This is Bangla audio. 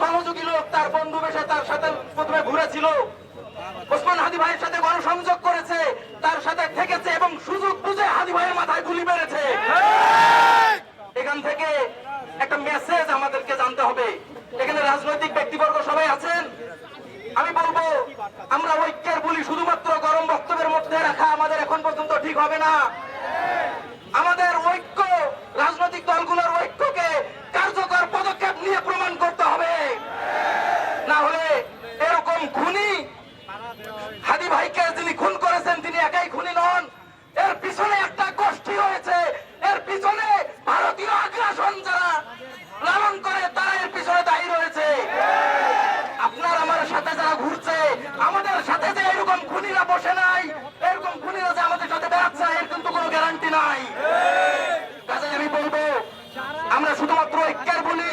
সহযোগী লোক তার বন্ধু বেশে তার সাথে প্রথমে ঘুরেছিল। ওসমান হাদি ভাইয়ের সাথে গণসংযোগ করেছে, তার সাথে থেকেছে এবং সুযোগ বুঝে হাদি ভাইয়ের মাথায় গুলি মেরেছে। এখান থেকে একটা মেসেজ আমাদেরকে জানতে হবে। এখানে রাজনৈতিক ব্যক্তিবর্গ সবাই আছেন? আমি বলব, আমরা ঐক্যের বলি শুধুমাত্র গরম বক্তব্যের মধ্যে রাখা আমাদের এখন পর্যন্ত ঠিক হবে না। না হলে এরকম খুনি হাদি ভাইকে যিনি খুন করেছেন, তিনি একাই খুনি নন। এর পিছনে একটা গোষ্ঠী রয়েছে। এর পিছনে ভারতীয় আগ্রাসন যারা লালন করে, তারা এর পিছনে দায়ী রয়েছে। আপনার আমার সাথে যারা ঘুরছে, আমাদের সাথে যে এরকম খুনিরা বসে নাই, এরকম খুনিরা যে আমাদের সাথে বেড়াচ্ছে, এর কিন্তু কোনো গ্যারান্টি নাই। কাজে আমি বলব, আমরা শুধুমাত্র ঐক্যের বলি